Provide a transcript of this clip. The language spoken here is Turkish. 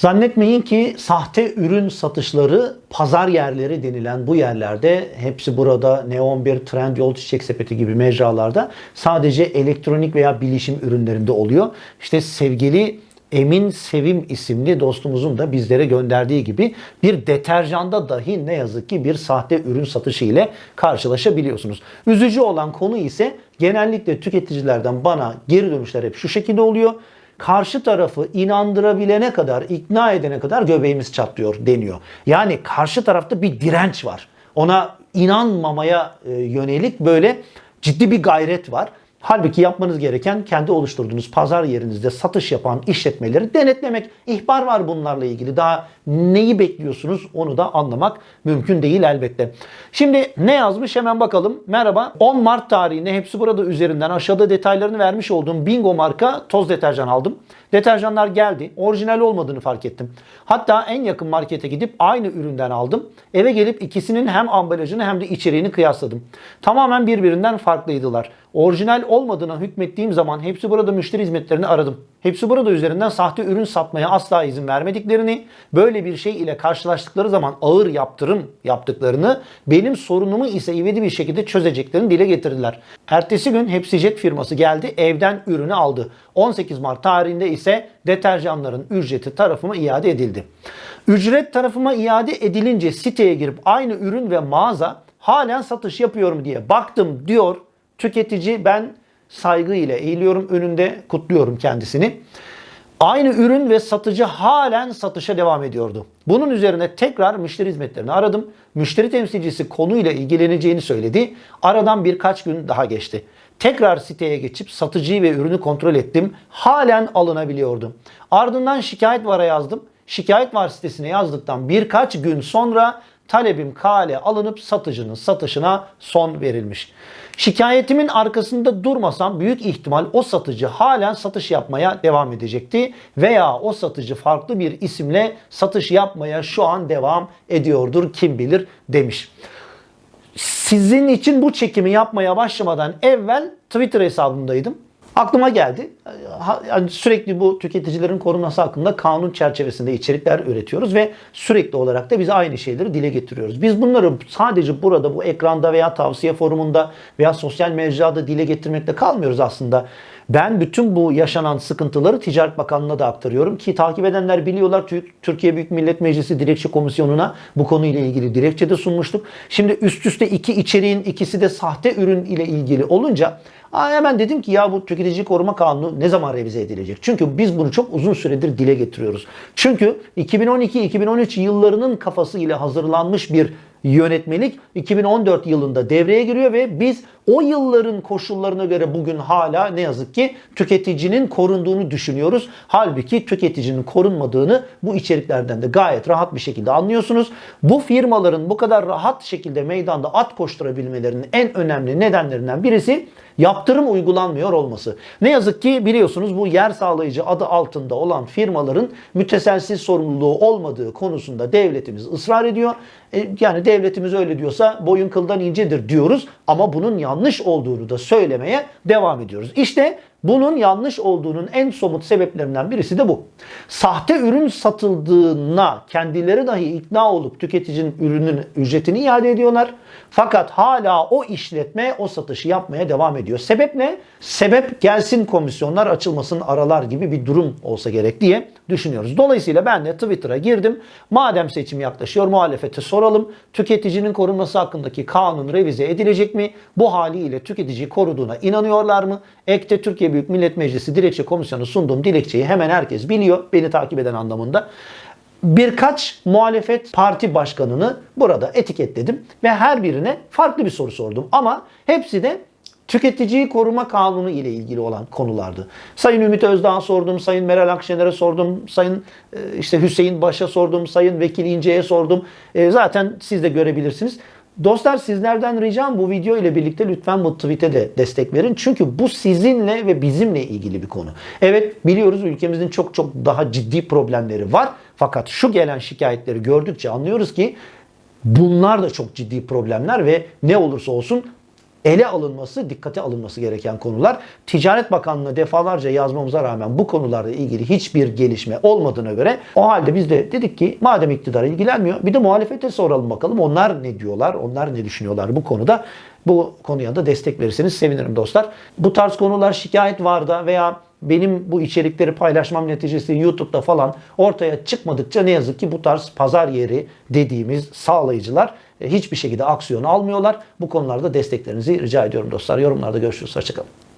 Zannetmeyin ki sahte ürün satışları pazar yerleri denilen bu yerlerde hepsi burada Neon1, Trendyol, Çiçek Sepeti gibi mecralarda sadece elektronik veya bilişim ürünlerinde oluyor. İşte sevgili Emin Sevim isimli dostumuzun da bizlere gönderdiği gibi bir deterjanda dahi ne yazık ki bir sahte ürün satışı ile karşılaşabiliyorsunuz. Üzücü olan konu ise genellikle tüketicilerden bana geri dönüşler hep şu şekilde oluyor karşı tarafı inandırabilene kadar, ikna edene kadar göbeğimiz çatlıyor deniyor. Yani karşı tarafta bir direnç var. Ona inanmamaya e, yönelik böyle ciddi bir gayret var. Halbuki yapmanız gereken kendi oluşturduğunuz pazar yerinizde satış yapan işletmeleri denetlemek. İhbar var bunlarla ilgili. Daha neyi bekliyorsunuz onu da anlamak mümkün değil elbette. Şimdi ne yazmış hemen bakalım. Merhaba 10 Mart tarihinde hepsi burada üzerinden aşağıda detaylarını vermiş olduğum Bingo marka toz deterjan aldım. Deterjanlar geldi. Orijinal olmadığını fark ettim. Hatta en yakın markete gidip aynı üründen aldım. Eve gelip ikisinin hem ambalajını hem de içeriğini kıyasladım. Tamamen birbirinden farklıydılar. Orijinal olmadığına hükmettiğim zaman hepsi burada müşteri hizmetlerini aradım. Hepsi burada üzerinden sahte ürün satmaya asla izin vermediklerini, böyle bir şey ile karşılaştıkları zaman ağır yaptırım yaptıklarını, benim sorunumu ise ivedi bir şekilde çözeceklerini dile getirdiler. Ertesi gün Hepsijet firması geldi, evden ürünü aldı. 18 Mart tarihinde ise deterjanların ücreti tarafıma iade edildi. Ücret tarafıma iade edilince siteye girip aynı ürün ve mağaza halen satış yapıyorum diye baktım diyor tüketici ben saygıyla eğiliyorum önünde kutluyorum kendisini. Aynı ürün ve satıcı halen satışa devam ediyordu. Bunun üzerine tekrar müşteri hizmetlerini aradım. Müşteri temsilcisi konuyla ilgileneceğini söyledi. Aradan birkaç gün daha geçti. Tekrar siteye geçip satıcıyı ve ürünü kontrol ettim. Halen alınabiliyordu. Ardından şikayet vara yazdım. Şikayet var sitesine yazdıktan birkaç gün sonra talebim kale alınıp satıcının satışına son verilmiş. Şikayetimin arkasında durmasam büyük ihtimal o satıcı halen satış yapmaya devam edecekti veya o satıcı farklı bir isimle satış yapmaya şu an devam ediyordur kim bilir demiş. Sizin için bu çekimi yapmaya başlamadan evvel Twitter hesabımdaydım. Aklıma geldi. Sürekli bu tüketicilerin korunması hakkında kanun çerçevesinde içerikler üretiyoruz ve sürekli olarak da biz aynı şeyleri dile getiriyoruz. Biz bunları sadece burada bu ekranda veya tavsiye forumunda veya sosyal mecrada dile getirmekle kalmıyoruz aslında. Ben bütün bu yaşanan sıkıntıları Ticaret Bakanlığı'na da aktarıyorum ki takip edenler biliyorlar Türkiye Büyük Millet Meclisi Dilekçe Komisyonu'na bu konuyla ilgili dilekçe de sunmuştuk. Şimdi üst üste iki içeriğin ikisi de sahte ürün ile ilgili olunca Aa, hemen dedim ki ya bu tüketici koruma kanunu ne zaman revize edilecek? Çünkü biz bunu çok uzun süredir dile getiriyoruz. Çünkü 2012-2013 yıllarının kafası ile hazırlanmış bir yönetmelik 2014 yılında devreye giriyor ve biz o yılların koşullarına göre bugün hala ne yazık ki tüketicinin korunduğunu düşünüyoruz. Halbuki tüketicinin korunmadığını bu içeriklerden de gayet rahat bir şekilde anlıyorsunuz. Bu firmaların bu kadar rahat şekilde meydanda at koşturabilmelerinin en önemli nedenlerinden birisi yaptırım uygulanmıyor olması. Ne yazık ki biliyorsunuz bu yer sağlayıcı adı altında olan firmaların müteselsiz sorumluluğu olmadığı konusunda devletimiz ısrar ediyor. E, yani devletimiz öyle diyorsa boyun kıldan incedir diyoruz ama bunun yanlış olduğunu da söylemeye devam ediyoruz. İşte bunun yanlış olduğunun en somut sebeplerinden birisi de bu. Sahte ürün satıldığına kendileri dahi ikna olup tüketicinin ürünün ücretini iade ediyorlar. Fakat hala o işletme o satışı yapmaya devam ediyor. Sebep ne? Sebep gelsin komisyonlar açılmasın aralar gibi bir durum olsa gerek diye düşünüyoruz. Dolayısıyla ben de Twitter'a girdim. Madem seçim yaklaşıyor muhalefete soralım. Tüketicinin korunması hakkındaki kanun revize edilecek mi? Bu haliyle tüketiciyi koruduğuna inanıyorlar mı? Ekte Türkiye Büyük Millet Meclisi Dilekçe Komisyonu sunduğum dilekçeyi hemen herkes biliyor. Beni takip eden anlamında birkaç muhalefet parti başkanını burada etiketledim ve her birine farklı bir soru sordum. Ama hepsi de tüketiciyi koruma kanunu ile ilgili olan konulardı. Sayın Ümit Özdağ'a sordum, Sayın Meral Akşener'e sordum, Sayın e, işte Hüseyin Baş'a sordum, Sayın Vekil İnce'ye sordum. E, zaten siz de görebilirsiniz. Dostlar sizlerden ricam bu video ile birlikte lütfen bu tweet'e de destek verin. Çünkü bu sizinle ve bizimle ilgili bir konu. Evet biliyoruz ülkemizin çok çok daha ciddi problemleri var. Fakat şu gelen şikayetleri gördükçe anlıyoruz ki bunlar da çok ciddi problemler ve ne olursa olsun ele alınması, dikkate alınması gereken konular. Ticaret Bakanlığı defalarca yazmamıza rağmen bu konularla ilgili hiçbir gelişme olmadığına göre o halde biz de dedik ki madem iktidar ilgilenmiyor bir de muhalefete soralım bakalım onlar ne diyorlar, onlar ne düşünüyorlar bu konuda. Bu konuya da destek verirseniz sevinirim dostlar. Bu tarz konular şikayet var da veya benim bu içerikleri paylaşmam neticesinde YouTube'da falan ortaya çıkmadıkça ne yazık ki bu tarz pazar yeri dediğimiz sağlayıcılar e, hiçbir şekilde aksiyon almıyorlar. Bu konularda desteklerinizi rica ediyorum dostlar. Yorumlarda görüşürüz. Hoşçakalın.